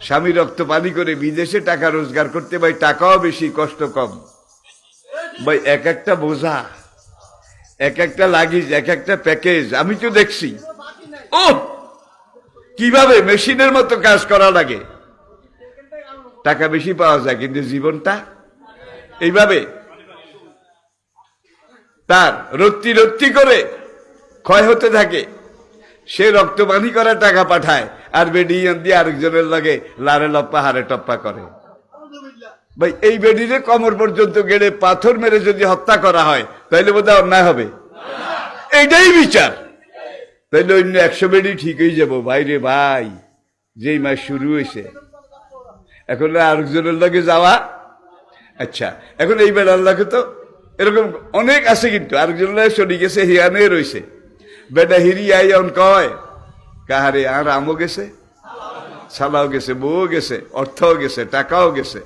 স্বামী রক্ত পানি করে বিদেশে টাকা রোজগার করতে, ভাই, টাকাও বেশি, কষ্ট কম। ভাই, এক একটা বোঝা, এক একটা লাগেজ, এক একটা প্যাকেজ, আমি তো দেখছি। ও কীভাবে মেশিনের মতো কাজ করা লাগে? টাকা বেশি পাওয়া যায়, কিন্তু জীবনটা? এইভাবে তার রত্তি রত্তি করে ক্ষয় হতে থাকে। সে রক্তপানি করা টাকা পাঠায়। আর বেডি দিয়ে আরেকজনের লাগে লারে লপ্পা, হারে টপ্পা করে। ভাই, এই বেডিরে কমর পর্যন্ত গেলে পাথর মেরে যদি হত্যা করা হয় তাহলে বোধহয় অন্যায় হবে। এইটাই বিচার। তাইলে অন্য একশো বেডি ঠিক হয়ে যাব। ভাই রে ভাই, যেই মাস শুরু হয়েছে। এখন আরেকজনের লাগে যাওয়া। আচ্ছা এখন এই বেড়ার লাগে তো এরকম অনেক আছে কিন্তু। আরেকজনের চলে গেছে, হিয়ানে রয়েছে বেটা হিরি অন কয় কাহারে আর আমও গেছে, সালাও গেছে বউ গেছে, অর্থও গেছে, টাকাও গেছে।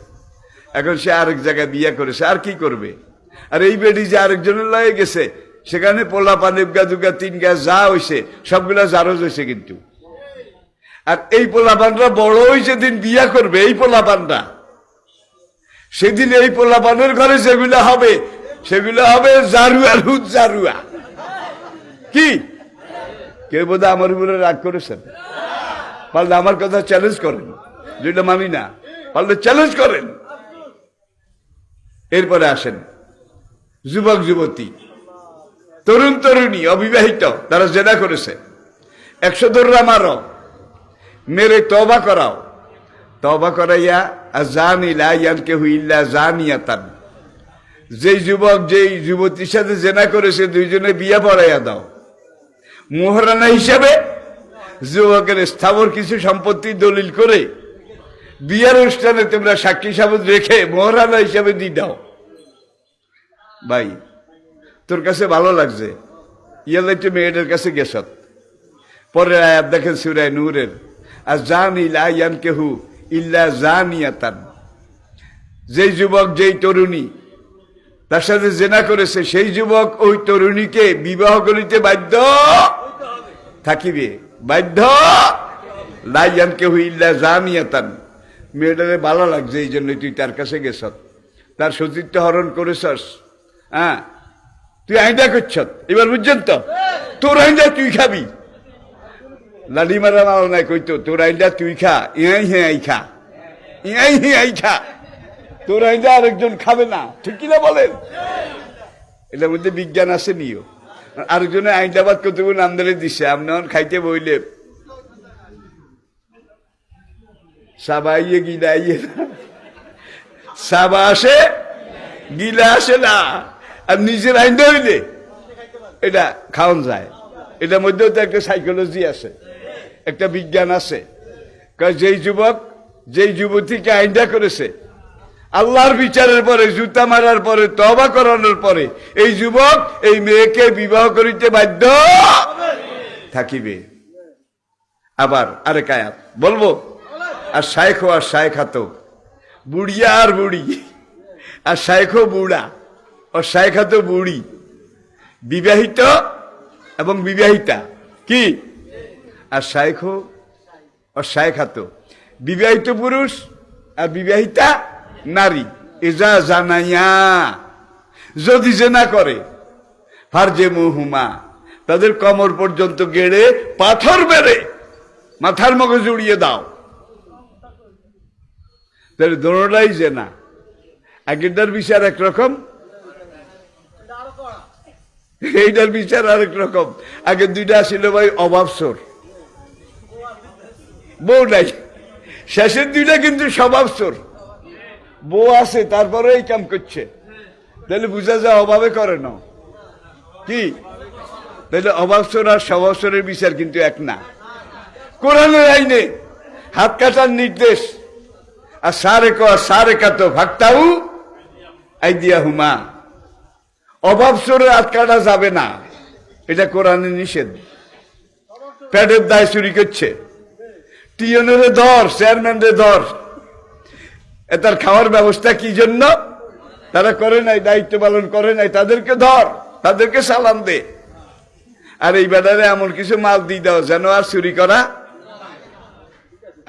এখন সে আরেক জায়গায় বিয়ে করেছে আর কি করবে? আর এই বেডি যে আরেকজনের লয়ে গেছে, সেখানে পোলা পানি দুগা, তিন গা যা হয়েছে সবগুলা জারজ হয়েছে কিন্তু। আর এই পোলাপানরা বড় হয়ে যেদিন বিয়া করবে, এই পোলাপানরা সেদিন এই পোলাপানের ঘরে যেগুলো হবে, সেগুলো হবে জারুয়া রুদ জারুয়া কি? কেউ বোধ আমার উপরে রাগ করেছেন? পারলে আমার কথা চ্যালেঞ্জ করেন। যেটা মানি না, পারলে চ্যালেঞ্জ করেন। এরপরে আসেন। যুবক, যুবতী, তরুণ, তরুণী, অবিবাহিত, তারা জেনা করেছে। একশো দৌড়া মারো, মেরে তবা করাও। তবা করাইয়া আর জানিলা ইয়ানকে হুইল্লা জানিয়াতান। যেই যুবক, যেই যুবতীর সাথে জেনা করেছে, দুইজনে বিয়া পড়াইয়া দাও। মোহরানা হিসাবে যুবকের স্থাবর কিছু সম্পত্তি দলিল করে বিয়ার অনুষ্ঠানে তোমরা সাক্ষী সাবুদ রেখে মোহরানা হিসাবে দিয়ে দাও। ভাই, তোর কাছে ভালো লাগছে। ইয়ালে একটু মেয়েদের কাছে গেছত। পরে আয়াত দেখেন সুরায় নূরের। আর জান ইয়ান কেহু ইল্লা জানিয়াতান। যেই যুবক, যেই তরুণী, তার সাথে জেনা করেছে, সেই যুবক ওই তরুণীকে বিবাহ করিতে বাধ্য থাকিবে। বাধ্য? লাইয়ান কেহু ইল্লা জানিয়াতান। মেয়েটারে ভালো লাগছে, এই জন্য তুই তার কাছে গেছ তার সতীত্ব হরণ করেছস। হ্যাঁ? তুই আইডা করছ এবার বুঝছেন তো? তোর আইডা তুই খাবি। লাডি মারা মাল নাই কইতো, তোর আইডা তুই খা। ইয়াই হে আই খা। ইয়াই হে আই খা। তোর আইডা আরেকজন খাবে না। ঠিক কিনা বলেন? এটার মধ্যে বিজ্ঞান আছে নিও। আরেকজনে আইনটাবাদ কতগুলো নাম ধরে দিছে আপনি খাইতে বইলে। সাবাইয়ে গিলাইয়ে সাবা আসে, গিলা আসে না। আর নিজের আইনটা হইলে এটা খাওয়ান যায়। এটার মধ্যেও তো একটা সাইকোলজি আছে, একটা বিজ্ঞান আছে। যেই যুবক, যেই যুবতীকে আইনটা করেছে আল্লাহর বিচারের পরে, জুতা মারার পরে তবা করানোর পরে, এই যুবক, এই মেয়েকে বিবাহ করিতে বাধ্য থাকিবে। আবার আরে কায়াত বলব? আর শাইখো, আর শাইখাতো। বুড়িয়া আর বুড়ি। আর শাইখো বুড়া ও শাইখাতো বুড়ি। বিবাহিত এবং বিবাহিতা। কি? আর শাইখো ও শাইখাতো। বিবাহিত পুরুষ আর বিবাহিতা নারী এজা জানাইয়া যদি জেনা করে, ফারজে মুহুমা, তাদের কমর পর্যন্ত গেড়ে পাথর বেড়ে মাথার মগজ উড়িয়ে দাও। তাহলে দোনোটাই জেনা। আগেরটার বিচার একরকম? এইটার বিচার আরেক রকম। আগে দুইটা ছিল ভাই অভাবসর বউ নাই। শেষের দুইটা কিন্তু স্বভাবসর বউ আছে তারপরে এই কাম করছে। তাহলে বুঝা যায় অভাবে করে না। কি? তাহলে অভাবসর আর স্বভাবসরের বিচার কিন্তু এক না। কোরআনের আইনে হাত কাটার নির্দেশ, আর সারে ক সারে কাতো ভাগতাউ আইদিয়া হুমা অভাবসরে হাত কাটা যাবে না। এটা কোরআনে নিষেধ। প্যাডের দায় চুরি করছে। টিয়নের ধর চেয়ারম্যানের ধর তার খাওয়ার ব্যবস্থা কি জন্য? তারা করে নাই, দায়িত্ব পালন করে নাই, তাদেরকে ধর, তাদেরকে সালাম দে। আর এই বেড়ারে এমন কিছু মাল দিয়ে দাও যেন আর চুরি করা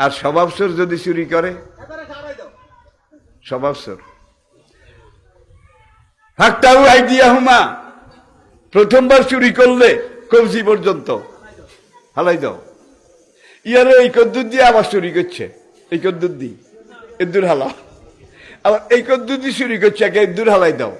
আর স্বভাবসর যদি চুরি করে। স্বভাবসর হাকটাউ আইডিয়া হুমা প্রথমবার চুরি করলে কবজি পর্যন্ত। হালাই দাও। ইয়ারে, এই কদ্দুর দিয়ে আবার চুরি করছে, এই কদ্দুর দি এদুর হালা আবার এই কদ্দুর দিয়ে চুরি করছে একে এদুর হালাই দাও।